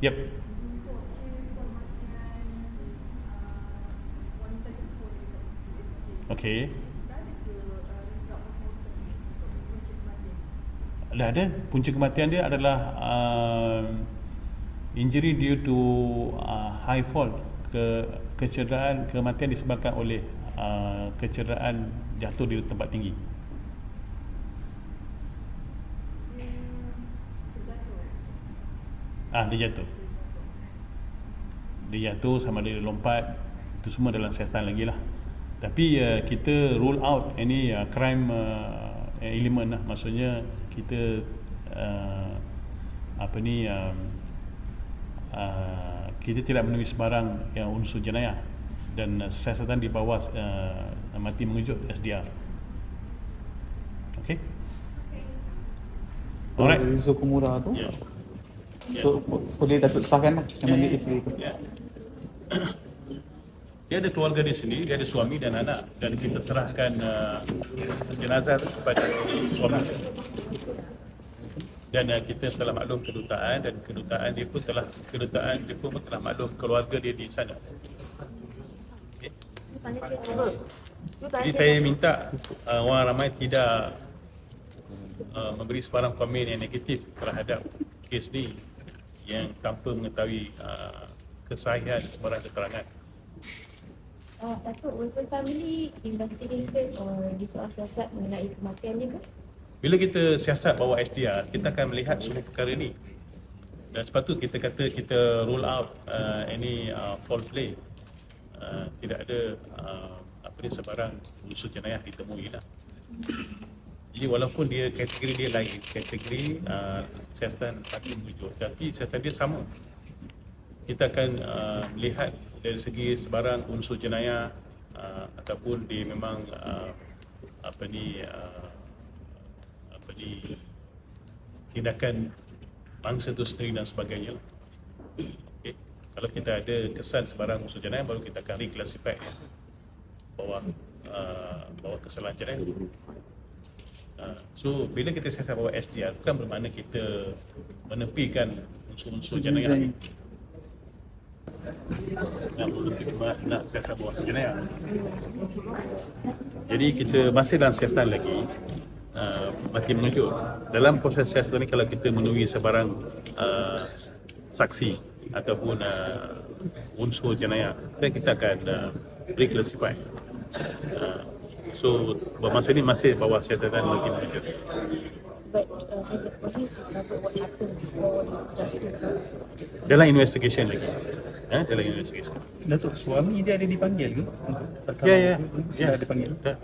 Yep. Okay. Dah ada. Punca kematian dia adalah uh, injury due to uh, high fall. Ke, kecederaan kematian disebabkan oleh uh, kecederaan jatuh di tempat tinggi. Dia terjatuh. Ah, dia jatuh. Dia jatuh sama ada dia lompat itu semua dalam siasatan lagi lah. Tapi uh, kita rule out any uh, crime uh, element lah. Maksudnya kita uh, apa ni um, uh, kita tidak menemui sebarang yang unsur jenayah dan uh, siasatan di bawah uh, mati mengejut SDR. Okay? Alright. Rizal Kumura tu. Yeah. So, boleh Datuk sahkan lah yang manggil isteri tu. Ya. Dia ada keluarga di sini, dia ada suami dan anak dan kita serahkan uh, jenazah itu kepada suami. Dan uh, kita telah maklum kedutaan dan kedutaan dia pun telah kedutaan dia pun telah maklum keluarga dia di sana. Okay. Jadi saya minta uh, orang ramai tidak uh, memberi sebarang komen yang negatif terhadap kes ni yang tanpa mengetahui uh, kesahihan sebarang keterangan. Uh, Datuk, was the family investigated or disoal siasat mengenai kematian dia ke? Bila kita siasat bawa SDR, kita akan melihat semua perkara ni. Dan sebab tu kita kata kita rule out uh, any uh, foul play. Uh, tidak ada uh, apa ni sebarang unsur jenayah ditemui lah. Jadi walaupun dia kategori dia lain, kategori uh, siasatan mati mengejut, tapi siasatan dia sama. Kita akan uh, melihat dari segi sebarang unsur jenayah uh, ataupun dia memang uh, apa ni uh, apa ni tindakan bangsa itu sendiri dan sebagainya. Okay. Kalau kita ada kesan sebarang unsur jenayah baru kita akan reclassify bawah uh, bawah kesalahan jenayah. Uh, so bila kita siasat bawah SDR bukan bermakna kita menepikan unsur-unsur jenayah ni. Nak, nak, siasat bawah jenayah. Jadi kita masih dalam siasatan lagi uh, mati mengejut. Dalam proses siasatan ni kalau kita menemui sebarang uh, saksi ataupun uh, unsur jenayah, kita akan uh, reclassify. Uh, so bermasa ni masih bawah siasatan mengejut. But uh, has the police discovered what happened before dia terjatuh? Dalam investigation lagi. Eh, dalam investigation. Datuk suami dia ada dipanggil ke? Ya, ya. Ya. Ada dipanggil. Dah.